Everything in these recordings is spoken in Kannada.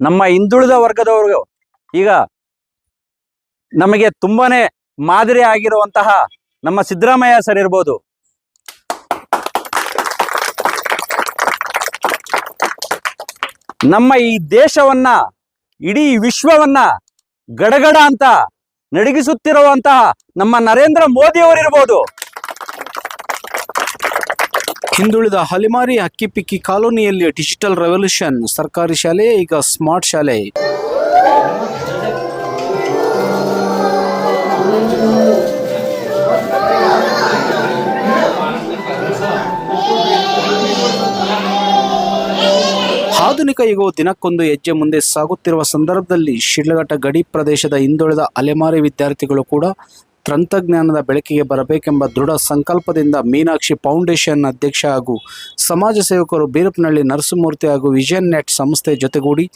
ನಮ್ಮ ಹಿಂದುಳಿದ ವರ್ಗದವರು ಈಗ ನಮಗೆ ತುಂಬಾನೇ ಮಾದರಿ ಆಗಿರುವಂತಹ ನಮ್ಮ ಸಿದ್ದರಾಮಯ್ಯ ಸರ್ ಇರ್ಬೋದು. ನಮ್ಮ ಈ ದೇಶವನ್ನ, ಇಡೀ ವಿಶ್ವವನ್ನ ಗಡಗಡ ಅಂತ ನಡಗಿಸುತ್ತಿರುವಂತಹ ನಮ್ಮ ನರೇಂದ್ರ ಮೋದಿ ಅವರಿರ್ಬೋದು ಹಿಂದುಳಿದ ಹಲಿಮಾರಿ ಹಕ್ಕಿಪಿಕ್ಕಿ ಕಾಲೋನಿಯಲ್ಲಿ ಡಿಜಿಟಲ್ ರೆವಲ್ಯೂಷನ್, ಸರ್ಕಾರಿ ಶಾಲೆ, ಈಗ ಸ್ಮಾರ್ಟ್ ಶಾಲೆ. ಆಧುನಿಕ ಯುಗವು ದಿನಕ್ಕೊಂದು ಹೆಜ್ಜೆ ಮುಂದೆ ಸಾಗುತ್ತಿರುವ ಸಂದರ್ಭದಲ್ಲಿ ಶಿಡ್ಲಘಟ್ಟ ಗಡಿ ಪ್ರದೇಶದ ಹಿಂದುಳಿದ ಅಲೆಮಾರಿ ವಿದ್ಯಾರ್ಥಿಗಳು ಕೂಡ ತಂತ್ರಜ್ಞಾನದ ಬೆಳಕಿಗೆ ಬರಬೇಕೆಂಬ ದೃಢ ಸಂಕಲ್ಪದಿಂದ ಮೀನಾಕ್ಷಿ ಫೌಂಡೇಶನ್ ಅಧ್ಯಕ್ಷ ಹಾಗೂ ಸಮಾಜ ಸೇವಕರು ಬೀರಪ್ಪನಹಳ್ಳಿ ನರಸಿಂಹಮೂರ್ತಿ ಹಾಗೂ ವಿಷನ್ ನೆಟ್ ಸಂಸ್ಥೆ ಜೊತೆಗೂಡಿ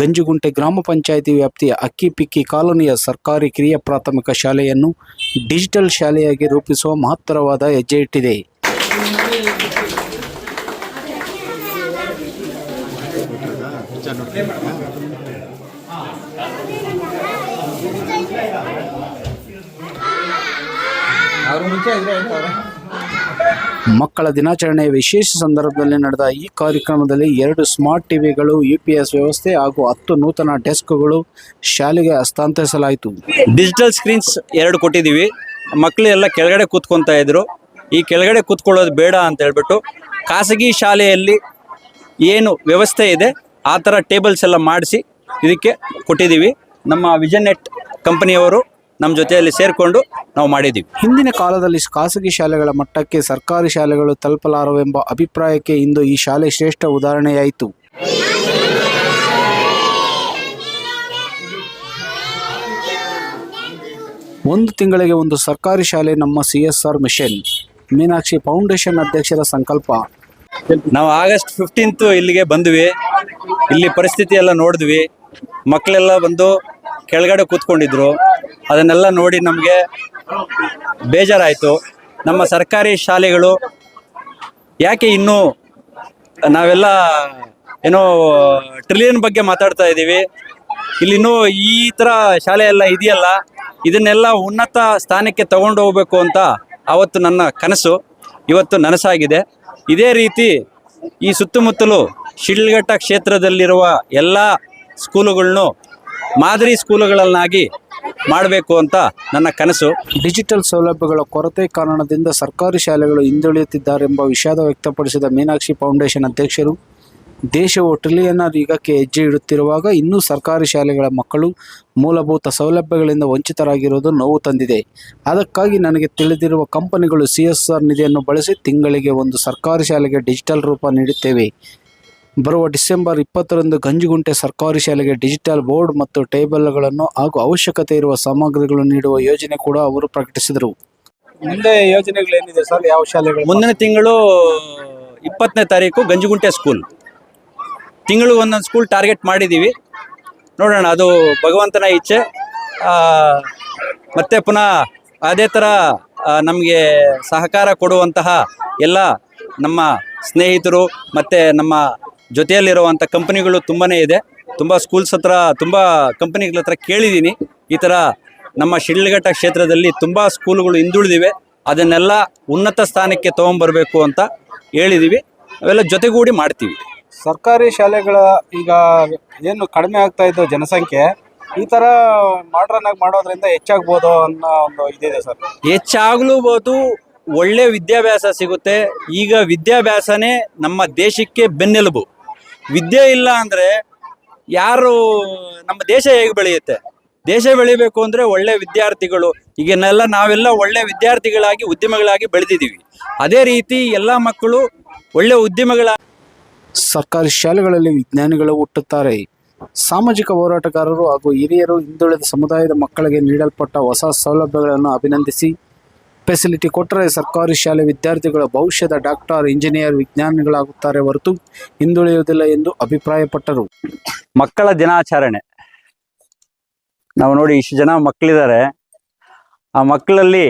ಗಂಜುಗುಂಟೆ ಗ್ರಾಮ ಪಂಚಾಯಿತಿ ವ್ಯಾಪ್ತಿಯ ಅಕ್ಕಿ ಪಿಕ್ಕಿ ಕಾಲೋನಿಯ ಸರ್ಕಾರಿ ಕಿರಿಯ ಪ್ರಾಥಮಿಕ ಶಾಲೆಯನ್ನು ಡಿಜಿಟಲ್ ಶಾಲೆಯಾಗಿ ರೂಪಿಸುವ ಮಹತ್ತರವಾದ ಹೆಜ್ಜೆ ಇಟ್ಟಿದೆ. ಮಕ್ಕಳ ದಿನಾಚರಣೆಯ ವಿಶೇಷ ಸಂದರ್ಭದಲ್ಲಿ ನಡೆದ ಈ ಕಾರ್ಯಕ್ರಮದಲ್ಲಿ ಎರಡು ಸ್ಮಾರ್ಟ್ ಟಿವಿಗಳು ಯುಪಿಎಸ್ ವ್ಯವಸ್ಥೆ ಹಾಗೂ ಹತ್ತು ನೂತನ ಡೆಸ್ಕ್ಗಳು ಶಾಲೆಗೆ ಹಸ್ತಾಂತರಿಸಲಾಯಿತು. ಡಿಜಿಟಲ್ ಸ್ಕ್ರೀನ್ಸ್ ಎರಡು ಕೊಟ್ಟಿದ್ದೀವಿ. ಮಕ್ಕಳು ಎಲ್ಲ ಕೆಳಗಡೆ ಕೂತ್ಕೊತಾ ಇದ್ರು. ಈ ಕೆಳಗಡೆ ಕೂತ್ಕೊಳ್ಳೋದು ಬೇಡ ಅಂತ ಹೇಳ್ಬಿಟ್ಟು ಖಾಸಗಿ ಶಾಲೆಯಲ್ಲಿ ಏನು ವ್ಯವಸ್ಥೆ ಇದೆ ಆ ಥರ ಟೇಬಲ್ಸ್ ಎಲ್ಲ ಮಾಡಿಸಿ ಇದಕ್ಕೆ ಕೊಟ್ಟಿದ್ದೀವಿ. ನಮ್ಮ ವಿಜನ್ ನೆಟ್ ಕಂಪನಿಯವರು ನಮ್ಮ ಜೊತೆಯಲ್ಲಿ ಸೇರಿಕೊಂಡು ನಾವು ಮಾಡಿದ್ದೀವಿ. ಹಿಂದಿನ ಕಾಲದಲ್ಲಿ ಖಾಸಗಿ ಶಾಲೆಗಳ ಮಟ್ಟಕ್ಕೆ ಸರ್ಕಾರಿ ಶಾಲೆಗಳು ತಲುಪಲಾರವೆಂಬ ಅಭಿಪ್ರಾಯಕ್ಕೆ ಇಂದು ಈ ಶಾಲೆ ಶ್ರೇಷ್ಠ ಉದಾಹರಣೆಯಾಯಿತು. ಒಂದು ತಿಂಗಳಿಗೆ ಒಂದು ಸರ್ಕಾರಿ ಶಾಲೆ ನಮ್ಮ C S R mission Meenakshi foundation ಅಧ್ಯಕ್ಷರ ಸಂಕಲ್ಪ. ನಾವು ಆಗಸ್ಟ್ ಫಿಫ್ಟೀನ್ತ್ ಇಲ್ಲಿಗೆ ಬಂದ್ವಿ. ಇಲ್ಲಿ ಪರಿಸ್ಥಿತಿ ಎಲ್ಲ ನೋಡಿದ್ವಿ. ಮಕ್ಕಳೆಲ್ಲ ಬಂದು ಕೆಳಗಡೆ ಕೂತ್ಕೊಂಡಿದ್ರು. ಅದನ್ನೆಲ್ಲ ನೋಡಿ ನಮಗೆ ಬೇಜಾರಾಯಿತು. ನಮ್ಮ ಸರ್ಕಾರಿ ಶಾಲೆಗಳು ಯಾಕೆ ಇನ್ನೂ ನಾವೆಲ್ಲ ಏನೋ ಟ್ರಿಲಿಯನ್ ಬಗ್ಗೆ ಮಾತಾಡ್ತಾ ಇದ್ದೀವಿ. ಇಲ್ಲಿನ್ನೂ ಈ ಥರ ಶಾಲೆ ಎಲ್ಲ ಇದೆಯಲ್ಲ, ಇದನ್ನೆಲ್ಲ ಉನ್ನತ ಸ್ಥಾನಕ್ಕೆ ತಗೊಂಡು ಹೋಗಬೇಕು ಅಂತ ಆವತ್ತು ನನ್ನ ಕನಸು, ಇವತ್ತು ನನಸಾಗಿದೆ. ಇದೇ ರೀತಿ ಈ ಸುತ್ತಮುತ್ತಲು ಶಿಡ್ಲಘಟ್ಟ ಕ್ಷೇತ್ರದಲ್ಲಿರುವ ಎಲ್ಲ ಸ್ಕೂಲುಗಳನ್ನು ಮಾದರಿ ಸ್ಕೂಲುಗಳನ್ನಾಗಿ ಮಾಡಬೇಕು ಅಂತ ನನ್ನ ಕನಸು. ಡಿಜಿಟಲ್ ಸೌಲಭ್ಯಗಳ ಕೊರತೆ ಕಾರಣದಿಂದ ಸರ್ಕಾರಿ ಶಾಲೆಗಳು ಹಿಂದುಳಿಯುತ್ತಿದ್ದಾರೆಂಬ ವಿಷಾದ ವ್ಯಕ್ತಪಡಿಸಿದ ಮೀನಾಕ್ಷಿ ಫೌಂಡೇಶನ್ ಅಧ್ಯಕ್ಷರು ದೇಶವು ಟ್ರಿಲಿಯನರ್ ಯುಗಕ್ಕೆ ಹೆಜ್ಜೆ ಇಡುತ್ತಿರುವಾಗ ಇನ್ನೂ ಸರ್ಕಾರಿ ಶಾಲೆಗಳ ಮಕ್ಕಳು ಮೂಲಭೂತ ಸೌಲಭ್ಯಗಳಿಂದ ವಂಚಿತರಾಗಿರುವುದು ನೋವು ತಂದಿದೆ. ಅದಕ್ಕಾಗಿ ನನಗೆ ತಿಳಿದಿರುವ ಕಂಪನಿಗಳು ಸಿ ನಿಧಿಯನ್ನು ಬಳಸಿ ತಿಂಗಳಿಗೆ ಒಂದು ಸರ್ಕಾರಿ ಶಾಲೆಗೆ ಡಿಜಿಟಲ್ ರೂಪ ನೀಡುತ್ತೇವೆ. ಬರುವ ಡಿಸೆಂಬರ್ ಇಪ್ಪತ್ತರಂದು ಗಂಜುಗುಂಟೆ ಸರ್ಕಾರಿ ಶಾಲೆಗೆ ಡಿಜಿಟಲ್ ಬೋರ್ಡ್ ಮತ್ತು ಟೇಬಲ್ಗಳನ್ನು ಹಾಗೂ ಅವಶ್ಯಕತೆ ಇರುವ ಸಾಮಗ್ರಿಗಳು ನೀಡುವ ಯೋಜನೆ ಕೂಡ ಅವರು ಪ್ರಕಟಿಸಿದರು. ಮುಂದೆ ಯೋಜನೆಗಳು ಏನಿದೆ ಸರ್? ಯಾವ ಶಾಲೆಗಳು? ಮುಂದಿನ ತಿಂಗಳು ಇಪ್ಪತ್ತನೇ ತಾರೀಕು ಗಂಜುಗುಂಟೆ ಸ್ಕೂಲ್ ತಿಂಗಳು ಒಂದೊಂದು ಸ್ಕೂಲ್ ಟಾರ್ಗೆಟ್ ಮಾಡಿದ್ದೀವಿ. ನೋಡೋಣ ಅದು ಭಗವಂತನ ಇಚ್ಛೆ. ಮತ್ತೆ ಪುನಃ ಅದೇ ಥರ ನಮಗೆ ಸಹಕಾರ ಕೊಡುವಂತಹ ಎಲ್ಲ ನಮ್ಮ ಸ್ನೇಹಿತರು ಮತ್ತು ನಮ್ಮ ಜೊತೆಯಲ್ಲಿರುವಂಥ ಕಂಪನಿಗಳು ತುಂಬಾ ಇದೆ. ತುಂಬ ಸ್ಕೂಲ್ಸ್ ಹತ್ರ ತುಂಬ ಕಂಪ್ನಿಗಳ ಹತ್ರ ಕೇಳಿದ್ದೀನಿ. ಈ ಥರ ನಮ್ಮ ಶಿಡ್ಲಘಟ್ಟ ಕ್ಷೇತ್ರದಲ್ಲಿ ತುಂಬ ಸ್ಕೂಲ್ಗಳು ಹಿಂದುಳಿದಿವೆ. ಅದನ್ನೆಲ್ಲ ಉನ್ನತ ಸ್ಥಾನಕ್ಕೆ ತೊಗೊಂಬರ್ಬೇಕು ಅಂತ ಹೇಳಿದ್ದೀವಿ ಅವೆಲ್ಲ ಜೊತೆಗೂಡಿ ಮಾಡ್ತೀವಿ. ಸರ್ಕಾರಿ ಶಾಲೆಗಳ ಈಗ ಏನು ಕಡಿಮೆ ಆಗ್ತಾ ಇದ್ದು ಜನಸಂಖ್ಯೆ ಈ ಥರ ಮಾಡ್ರನ್ ಆಗಿ ಮಾಡೋದ್ರಿಂದ ಹೆಚ್ಚಾಗ್ಬೋದು ಅನ್ನೋ ಒಂದು ಇದಿದೆ ಸರ್. ಹೆಚ್ಚಾಗ್ಲೂಬೋದು ಒಳ್ಳೆ ವಿದ್ಯಾಭ್ಯಾಸ ಸಿಗುತ್ತೆ. ಈಗ ವಿದ್ಯಾಭ್ಯಾಸನೇ ನಮ್ಮ ದೇಶಕ್ಕೆ ಬೆನ್ನೆಲುಬು. ವಿದ್ಯೆ ಇಲ್ಲ ಅಂದ್ರೆ ಯಾರು, ನಮ್ಮ ದೇಶ ಹೇಗೆ ಬೆಳೆಯುತ್ತೆ? ದೇಶ ಬೆಳಿಬೇಕು ಅಂದ್ರೆ ಒಳ್ಳೆ ವಿದ್ಯಾರ್ಥಿಗಳು, ಈಗನ್ನೆಲ್ಲ ನಾವೆಲ್ಲ ಒಳ್ಳೆ ವಿದ್ಯಾರ್ಥಿಗಳಾಗಿ, ಉದ್ಯಮಗಳಾಗಿ ಬೆಳೆದಿದ್ದೀವಿ. ಅದೇ ರೀತಿ ಎಲ್ಲ ಮಕ್ಕಳು ಒಳ್ಳೆ ಉದ್ಯಮಗಳ ಸರ್ಕಾರಿ ಶಾಲೆಗಳಲ್ಲಿ ವಿಜ್ಞಾನಿಗಳು ಹುಟ್ಟುತ್ತಾರೆ. ಸಾಮಾಜಿಕ ಹೋರಾಟಗಾರರು ಹಾಗೂ ಹಿರಿಯರು ಹಿಂದುಳಿದ ಸಮುದಾಯದ ಮಕ್ಕಳಿಗೆ ನೀಡಲ್ಪಟ್ಟ ಹೊಸ ಸೌಲಭ್ಯಗಳನ್ನು ಅಭಿನಂದಿಸಿ ಫೆಸಿಲಿಟಿ ಕೊಟ್ಟರೆ ಸರ್ಕಾರಿ ಶಾಲೆ ವಿದ್ಯಾರ್ಥಿಗಳ ಭವಿಷ್ಯದ ಡಾಕ್ಟರ್, ಇಂಜಿನಿಯರ್, ವಿಜ್ಞಾನಿಗಳಾಗುತ್ತಾರೆ ಹೊರತು ಹಿಂದುಳಿಯುವುದಿಲ್ಲ ಎಂದು ಅಭಿಪ್ರಾಯಪಟ್ಟರು. ಮಕ್ಕಳ ದಿನಾಚರಣೆ. ನಾವು ನೋಡಿ ಇಷ್ಟು ಜನ ಮಕ್ಕಳಿದ್ದಾರೆ ಆ ಮಕ್ಕಳಲ್ಲಿ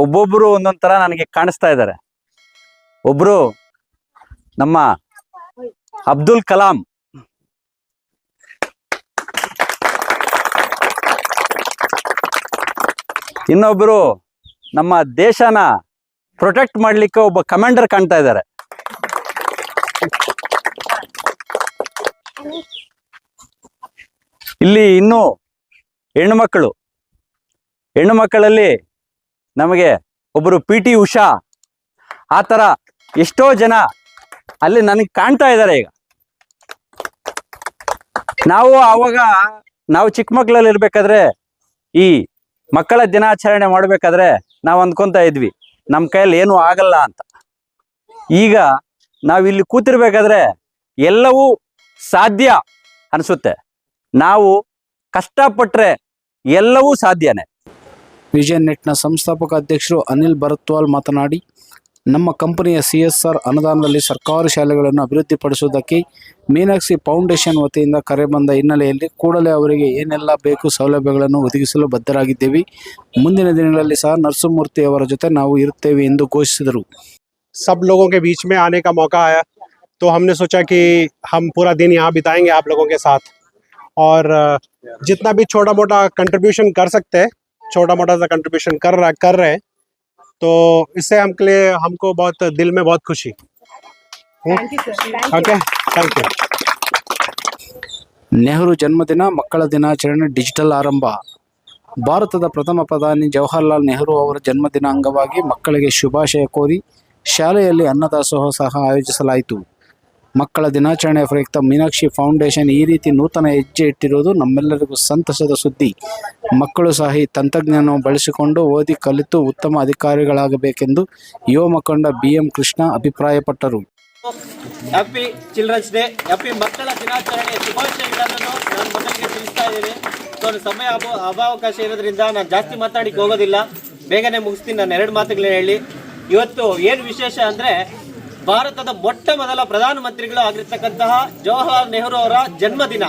ಒಬ್ಬೊಬ್ರು ಒಂದೊಂದ್ ತರ ನನಗೆ ಕಾಣಿಸ್ತಾ ಇದ್ದಾರೆ. ಒಬ್ರು ನಮ್ಮ ಅಬ್ದುಲ್ ಕಲಾಂ ಇನ್ನೊಬ್ಬರು ನಮ್ಮ ದೇಶನ ಪ್ರೊಟೆಕ್ಟ್ ಮಾಡ್ಲಿಕ್ಕೆ ಒಬ್ಬ ಕಮಾಂಡರ್ ಕಾಣ್ತಾ ಇದ್ದಾರೆ. ಇಲ್ಲಿ ಇನ್ನು ಹೆಣ್ಣುಮಕ್ಕಳು ಹೆಣ್ಣು ಮಕ್ಕಳಲ್ಲಿ ನಮಗೆ ಒಬ್ಬರು ಪಿ ಟಿ ಉಷಾ. ಆ ಥರ ಎಷ್ಟೋ ಜನ ಅಲ್ಲಿ ನನಗೆ ಕಾಣ್ತಾ ಇದ್ದಾರೆ ಈಗ. ನಾವು ಆವಾಗ ನಾವು ಚಿಕ್ಕ ಮಕ್ಕಳಲ್ಲಿ ಇರ್ಬೇಕಾದ್ರೆ ಈ ಮಕ್ಕಳ ದಿನಾಚರಣೆ ಮಾಡ್ಬೇಕಾದ್ರೆ ನಾವು ಅಂದ್ಕೊಂತ ಇದ್ವಿ ನಮ್ಮ ಕೈಯಲ್ಲಿ ಏನೂ ಆಗಲ್ಲ ಅಂತ. ಈಗ ನಾವು ಇಲ್ಲಿ ಕೂತಿರ್ಬೇಕಾದ್ರೆ ಎಲ್ಲವೂ ಸಾಧ್ಯ ಅನಿಸುತ್ತೆ. ನಾವು ಕಷ್ಟಪಟ್ಟರೆ ಎಲ್ಲವೂ ಸಾಧ್ಯನೇ. ವಿಜನ್ ನೆಟ್ನ ಸಂಸ್ಥಾಪಕ ಅಧ್ಯಕ್ಷರು ಅನಿಲ್ ಭರತ್ವಾಲ್ ಮಾತನಾಡಿ ನಮ್ಮ ಕಂಪನಿಯ ಸಿ ಎಸ್ ಆರ್ ಅನುದಾನದಲ್ಲಿ ಸರ್ಕಾರಿ ಶಾಲೆಗಳನ್ನು ಅಭಿವೃದ್ಧಿಪಡಿಸುವುದಕ್ಕೆ ಮೀನಾಕ್ಷಿ ಫೌಂಡೇಶನ್ ವತಿಯಿಂದ ಕರೆ ಬಂದ ಹಿನ್ನೆಲೆಯಲ್ಲಿ ಕೂಡಲೇ ಅವರಿಗೆ ಏನೆಲ್ಲ ಬೇಕು ಸೌಲಭ್ಯಗಳನ್ನು ಒದಗಿಸಲು ಬದ್ಧರಾಗಿದ್ದೇವೆ ಮುಂದಿನ ದಿನಗಳಲ್ಲಿ ಸಹ ನರಸಿಂಹಮೂರ್ತಿ ಅವರ ಜೊತೆ ನಾವು ಇರುತ್ತೇವೆ ಎಂದು ಘೋಷಿಸಿದರು सब लोगों के बीच में आने का मौका आया तो हमने सोचा कि हम पूरा दिन यहाँ बिताएंगे आप लोगों के साथ और अ, जितना भी छोटा मोटा कंट्रीब्यूशन कर सकते हैं छोटा मोटा सा कंट्रीब्यूशन कर रहा कर रहे हैं तो इससे हमके लिए हमको बहुत दिल में बहुत खुशी ओके थैंक यू ನೆಹರು ಜನ್ಮದಿನ ಮಕ್ಕಳ ದಿನಾಚರಣೆ ಡಿಜಿಟಲ್ ಆರಂಭ ಭಾರತದ ಪ್ರಥಮ ಪ್ರಧಾನಿ ಜವಾಹರ್ಲಾಲ್ ನೆಹರು ಅವರ ಜನ್ಮದಿನ ಅಂಗವಾಗಿ ಮಕ್ಕಳಿಗೆ ಶುಭಾಶಯ ಕೋರಿ ಶಾಲೆಯಲ್ಲಿ ಅನ್ನದಾಸೋಹ ಸಹ ಆಯೋಜಿಸಲಾಯಿತು ಮಕ್ಕಳ ದಿನಾಚರಣೆ ಪ್ರಯುಕ್ತ ಮೀನಾಕ್ಷಿ ಫೌಂಡೇಶನ್ ಈ ರೀತಿ ನೂತನ ಹೆಜ್ಜೆ ಇಟ್ಟಿರುವುದು ನಮ್ಮೆಲ್ಲರಿಗೂ ಸಂತಸದ ಸುದ್ದಿ. ಮಕ್ಕಳು ಸಹ ಈ ತಂತ್ರಜ್ಞಾನವನ್ನು ಬಳಸಿಕೊಂಡು ಓದಿ ಕಲಿತು ಉತ್ತಮ ಅಧಿಕಾರಿಗಳಾಗಬೇಕೆಂದು ಯುವ ಮುಖಂಡ ಬಿ ಎಂ ಕೃಷ್ಣ ಅಭಿಪ್ರಾಯಪಟ್ಟರು. ಹ್ಯಾಪಿ ಚಿಲ್ಡ್ರನ್ಸ್ ಡೇ ಹ್ಯಾಪಿ ಮಕ್ಕಳ ದಿನಾಚರಣೆ ಶುಭಾಶಯಗಳನ್ನು ನನ್ನ ತಿಳಿಸ್ತಾ ಇದ್ದೀನಿ. ಸೊ ಸಮಯ ಅಭಾವ ಅಭಾವಕಾಶ ಇರೋದ್ರಿಂದ ನಾನು ಜಾಸ್ತಿ ಮಾತಾಡಿಕ್ಕೆ ಹೋಗೋದಿಲ್ಲ. ಬೇಗನೆ ಮುಗಿಸ್ತೀನಿ, ನಾನು ಎರಡು ಮಾತುಗಳೇ ಹೇಳಿ. ಇವತ್ತು ಏನು ವಿಶೇಷ ಅಂದರೆ ಭಾರತದ ಮೊಟ್ಟ ಮೊದಲ ಪ್ರಧಾನಮಂತ್ರಿಗಳು ಆಗಿರ್ತಕ್ಕಂತಹ ಜವಾಹರ್ಲಾಲ್ ನೆಹರು ಅವರ ಜನ್ಮದಿನ.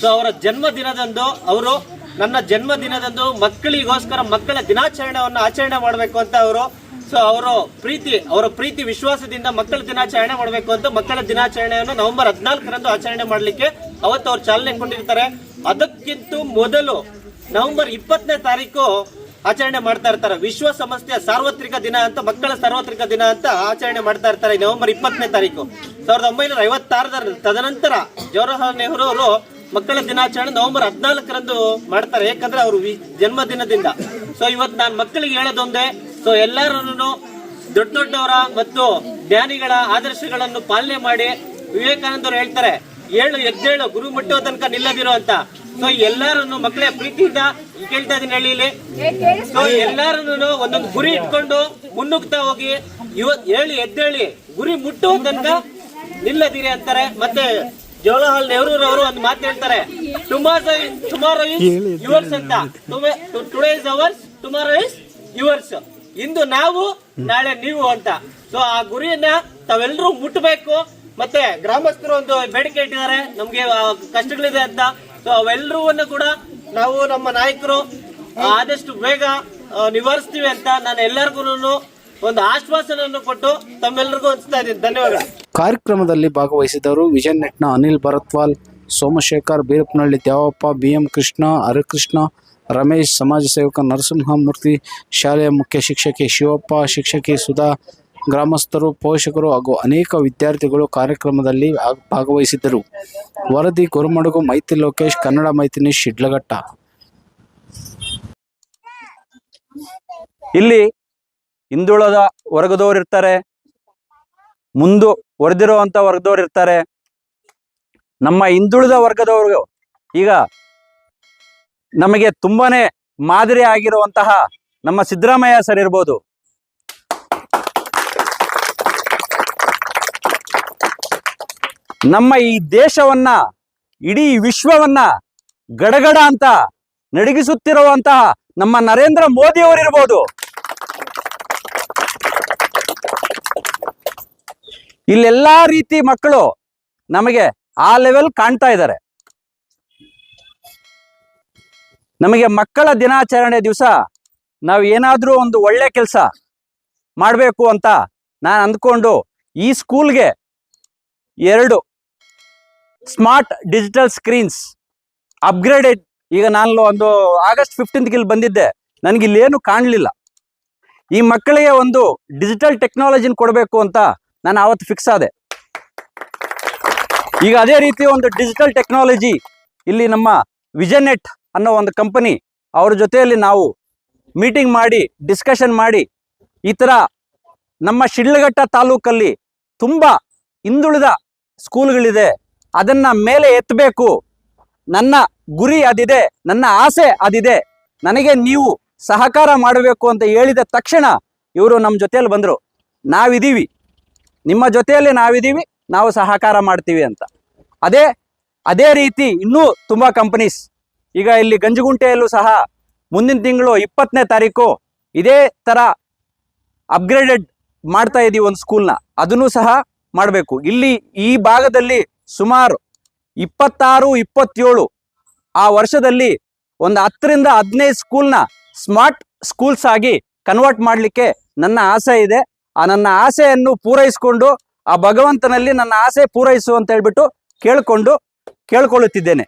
ಸೊ ಅವರ ಜನ್ಮದಿನದಂದು ಅವರು ನನ್ನ ಜನ್ಮದಿನದಂದು ಮಕ್ಕಳಿಗೋಸ್ಕರ ಮಕ್ಕಳ ದಿನಾಚರಣೆಯನ್ನು ಆಚರಣೆ ಮಾಡಬೇಕು ಅಂತ ಅವರು ಸೊ ಅವರು ಪ್ರೀತಿ, ಅವರ ಪ್ರೀತಿ ವಿಶ್ವಾಸದಿಂದ ಮಕ್ಕಳ ದಿನಾಚರಣೆ ಮಾಡಬೇಕು ಅಂತ ಮಕ್ಕಳ ದಿನಾಚರಣೆಯನ್ನು ನವೆಂಬರ್ ಹದಿನಾಲ್ಕರಂದು ಆಚರಣೆ ಮಾಡಲಿಕ್ಕೆ ಅವತ್ತು ಅವ್ರು ಚಾಲನೆ ಕೊಟ್ಟಿರ್ತಾರೆ. ಅದಕ್ಕಿಂತ ಮೊದಲು ನವೆಂಬರ್ ಇಪ್ಪತ್ತನೇ ತಾರೀಕು ಆಚರಣೆ ಮಾಡ್ತಾ ಇರ್ತಾರೆ. ವಿಶ್ವಸಂಸ್ಥೆಯ ಸಾರ್ವತ್ರಿಕ ದಿನ ಅಂತ, ಮಕ್ಕಳ ಸಾರ್ವತ್ರಿಕ ದಿನ ಅಂತ ಆಚರಣೆ ಮಾಡ್ತಾ ಇರ್ತಾರೆ ನವೆಂಬರ್ ಇಪ್ಪತ್ತನೇ ತಾರೀಕು. ಸಾವಿರದ ಒಂಬೈನೂರ ಐವತ್ತಾರರ ತದನಂತರ ಜವಾಹರಲಾಲ್ ನೆಹರು ಅವರು ಮಕ್ಕಳ ದಿನಾಚರಣೆ ನವೆಂಬರ್ ಹದಿನಾಲ್ಕರಂದು ಮಾಡ್ತಾರೆ. ಯಾಕಂದ್ರೆ ಅವರು ಜನ್ಮದಿನದಿಂದ. ಸೊ ಇವತ್ತು ನಾನು ಮಕ್ಕಳಿಗೆ ಹೇಳೋದೊಂದೇ ಸೊ ಎಲ್ಲರೂ ದೊಡ್ಡ ದೊಡ್ಡವರ ಮತ್ತು ಜ್ಞಾನಿಗಳ ಆದರ್ಶಗಳನ್ನು ಪಾಲನೆ ಮಾಡಿ ವಿವೇಕಾನಂದರು ಹೇಳ್ತಾರೆ, ಏಳು ಎದ್ದೇಳು ಗುರು ಮುಟ್ಟುವ ತನಕ ನಿಲ್ಲದಿರೋ ಅಂತ. ಸೊ ಎಲ್ಲರನ್ನು ಮಕ್ಕಳೇ ಪ್ರೀತಿಯಿಂದ ಕೇಳ್ತಾ ಇದೀನಿ ಹೇಳಿ ಇಲ್ಲಿ. ಸೊ ಎಲ್ಲರನ್ನು ಒಂದೊಂದು ಗುರಿ ಇಟ್ಕೊಂಡು ಮುನ್ನುಗ್ತಾ ಹೋಗಿ ಇವತ್ ಹೇಳಿ ಎದ್ದೇಳಿ ಗುರಿ ಮುಟ್ಟುವ ತನಕ ನಿಲ್ಲದಿರಿ ಅಂತಾರೆ. ಮತ್ತೆ ಜವಾಹರ್ಲಾಲ್ ನೆಹರು ಅವರು ಒಂದು ಮಾತು ಹೇಳ್ತಾರೆ. ಟುಮಾರೋ ಟುಮಾರೋ ಇಸ್ ಯುವರ್ಸ್ ಅಂತ. Today is ours tomorrow is yours ಇಂದು ನಾವು ನಾಳೆ ನೀವು ಅಂತ. ಸೊ ಆ ಗುರಿಯನ್ನ ತಾವೆಲ್ಲರೂ ಮುಟ್ಟಬೇಕು ಮತ್ತೆ ಗ್ರಾಮಸ್ಥರು ಒಂದು ಬೇಡಿಕೆ ಇಟ್ಟಿದ್ದಾರೆ. ನಮ್ಗೆ ಕಷ್ಟಗಳಿದೆ ಅಂತ. ಸೊ ಅವೆಲ್ಲರೂ ಕೂಡ ನಾವು ನಮ್ಮ ನಾಯಕರು ಆದಷ್ಟು ಬೇಗ ನಿವಾರಿಸ್ತೀವಿ ಅಂತ ನಾನು ಎಲ್ಲರಿಗೂ ಒಂದು ಆಶ್ವಾಸನೆಯನ್ನು ಕೊಟ್ಟು ತಮ್ಮೆಲ್ಲರಿಗೂ ಹಂಚ್ತಾ ಇದ್ದೀನಿ. ಧನ್ಯವಾದ. ಕಾರ್ಯಕ್ರಮದಲ್ಲಿ ಭಾಗವಹಿಸಿದವರು ವಿಜನ್ ನೆಟ್ನ ಅನಿಲ್ ಭರತ್ವಾಲ್, ಸೋಮಶೇಖರ್ ಬೀರಪ್ಪನಹಳ್ಳಿ ದ್ಯಾವಪ್ಪ ಬಿ ಎಂ ಕೃಷ್ಣ, ಹರಕೃಷ್ಣ, ರಮೇಶ್, ಸಮಾಜ ಸೇವಕ ನರಸಿಂಹಮೂರ್ತಿ, ಶಾಲೆಯ ಮುಖ್ಯ ಶಿಕ್ಷಕಿ ಶಿವಪ್ಪ, ಶಿಕ್ಷಕಿ ಸುಧಾ ಗ್ರಾಮಸ್ಥರು, ಪೋಷಕರು ಹಾಗೂ ಅನೇಕ ವಿದ್ಯಾರ್ಥಿಗಳು ಕಾರ್ಯಕ್ರಮದಲ್ಲಿ ಭಾಗವಹಿಸಿದ್ದರು. ವರದಿ ಗುರುಮಡುಗು ಮೈತ್ರಿ ಲೋಕೇಶ್, ಕನ್ನಡ ಮೈತಿನಿ ಶಿಡ್ಲಘಟ್ಟ. ಇಲ್ಲಿ ಹಿಂದುಳದ ವರ್ಗದವರು ಇರ್ತಾರೆ. ಮುಂದು ಹೊರದಿರುವಂತ ವರ್ಗದವರು ಇರ್ತಾರೆ. ನಮ್ಮ ಹಿಂದುಳಿದ ವರ್ಗದವರು ಈಗ ನಮಗೆ ತುಂಬಾನೇ ಮಾದರಿ ಆಗಿರುವಂತಹ ನಮ್ಮ ಸಿದ್ದರಾಮಯ್ಯ ಸರ್ ಇರ್ಬೋದು. ನಮ್ಮ ಈ ದೇಶವನ್ನ, ಇಡೀ ವಿಶ್ವವನ್ನ ಗಡಗಡ ಅಂತ ನಡಗಿಸುತ್ತಿರುವಂತಹ ನಮ್ಮ ನರೇಂದ್ರ ಮೋದಿ ಅವರಿರ್ಬೋದು ಇಲ್ಲೆಲ್ಲಾ ರೀತಿ ಮಕ್ಕಳು ನಮಗೆ ಆ ಲೆವೆಲ್ ಕಾಣ್ತಾ ಇದ್ದಾರೆ. ನಮಗೆ ಮಕ್ಕಳ ದಿನಾಚರಣೆ ದಿವಸ ನಾವು ಏನಾದರೂ ಒಂದು ಒಳ್ಳೆ ಕೆಲಸ ಮಾಡಬೇಕು ಅಂತ ನಾನು ಅಂದ್ಕೊಂಡು ಈ ಸ್ಕೂಲ್ಗೆ ಎರಡು ಸ್ಮಾರ್ಟ್ ಡಿಜಿಟಲ್ ಸ್ಕ್ರೀನ್ಸ್. ಅಪ್ಗ್ರೇಡೆಡ್. ಈಗ ನಾನು ಒಂದು ಆಗಸ್ಟ್ ಫಿಫ್ಟೀನ್ತ್ಗೆ ಇಲ್ಲಿ ಬಂದಿದ್ದೆ. ನನಗಿಲ್ಲೇನು ಕಾಣಲಿಲ್ಲ. ಈ ಮಕ್ಕಳಿಗೆ ಒಂದು ಡಿಜಿಟಲ್ ಟೆಕ್ನಾಲಜಿನ ಕೊಡಬೇಕು ಅಂತ ನಾನು ಆವತ್ತು ಫಿಕ್ಸ್ ಆದೆ. ಈಗ ಅದೇ ರೀತಿ ಒಂದು ಡಿಜಿಟಲ್ ಟೆಕ್ನಾಲಜಿ, ಇಲ್ಲಿ ನಮ್ಮ ವಿಜನೆಟ್ ಅನ್ನೋ ಒಂದು ಕಂಪನಿ ಅವ್ರ ಜೊತೆಯಲ್ಲಿ ನಾವು ಮೀಟಿಂಗ್ ಮಾಡಿ ಡಿಸ್ಕಷನ್ ಮಾಡಿ, ಈ ಥರ ನಮ್ಮ ಶಿಡ್ಲಘಟ್ಟ ತಾಲೂಕಲ್ಲಿ ತುಂಬ ಹಿಂದುಳಿದ ಸ್ಕೂಲ್ಗಳಿದೆ ಅದನ್ನ ಮೇಲೆ ಎತ್ತಬೇಕು ನನ್ನ ಗುರಿ ಅದಿದೆ, ನನ್ನ ಆಸೆ ಅದಿದೆ. ನನಗೆ ನೀವು ಸಹಕಾರ ಮಾಡಬೇಕು ಅಂತ ಹೇಳಿದ ತಕ್ಷಣ ಇವರು ನಮ್ಮ ಜೊತೆಯಲ್ಲಿ ಬಂದರು. ನಾವಿದ್ದೀವಿ ನಿಮ್ಮ ಜೊತೆಯಲ್ಲಿ ನಾವಿದ್ದೀವಿ ನಾವು ಸಹಕಾರ ಮಾಡ್ತೀವಿ ಅಂತ. ಅದೇ ಅದೇ ರೀತಿ ಇನ್ನೂ ತುಂಬ ಕಂಪನೀಸ್ ಈಗ ಇಲ್ಲಿ ಗಂಜಗುಂಟೆಯಲ್ಲೂ ಸಹ ಮುಂದಿನ ತಿಂಗಳು ಇಪ್ಪತ್ತನೇ ತಾರೀಕು ಇದೇ ಥರ ಅಪ್ಗ್ರೇಡೆಡ್ ಮಾಡ್ತಾ ಇದ್ದೀವಿ ಒಂದು ಸ್ಕೂಲ್ನ ಅದನ್ನು ಸಹ ಮಾಡಬೇಕು. ಇಲ್ಲಿ ಈ ಭಾಗದಲ್ಲಿ ಸುಮಾರು ಇಪ್ಪತ್ತಾರು, ಇಪ್ಪತ್ತೇಳು ಆ ವರ್ಷದಲ್ಲಿ ಒಂದು ಹತ್ತರಿಂದ ಹದಿನೈದು ಸ್ಕೂಲ್ನ ಸ್ಮಾರ್ಟ್ ಸ್ಕೂಲ್ಸ್ ಆಗಿ ಕನ್ವರ್ಟ್ ಮಾಡಲಿಕ್ಕೆ ನನ್ನ ಆಸೆ ಇದೆ. ಆ ನನ್ನ ಆಸೆಯನ್ನು ಪೂರೈಸಿಕೊಂಡು, ಆ ಭಗವಂತನಲ್ಲಿ ನನ್ನ ಆಸೆ ಪೂರೈಸು ಅಂತ ಹೇಳ್ಬಿಟ್ಟು ಕೇಳಿಕೊಂಡು, ಕೇಳ್ಕೊಳ್ಳುತ್ತಿದ್ದೇನೆ.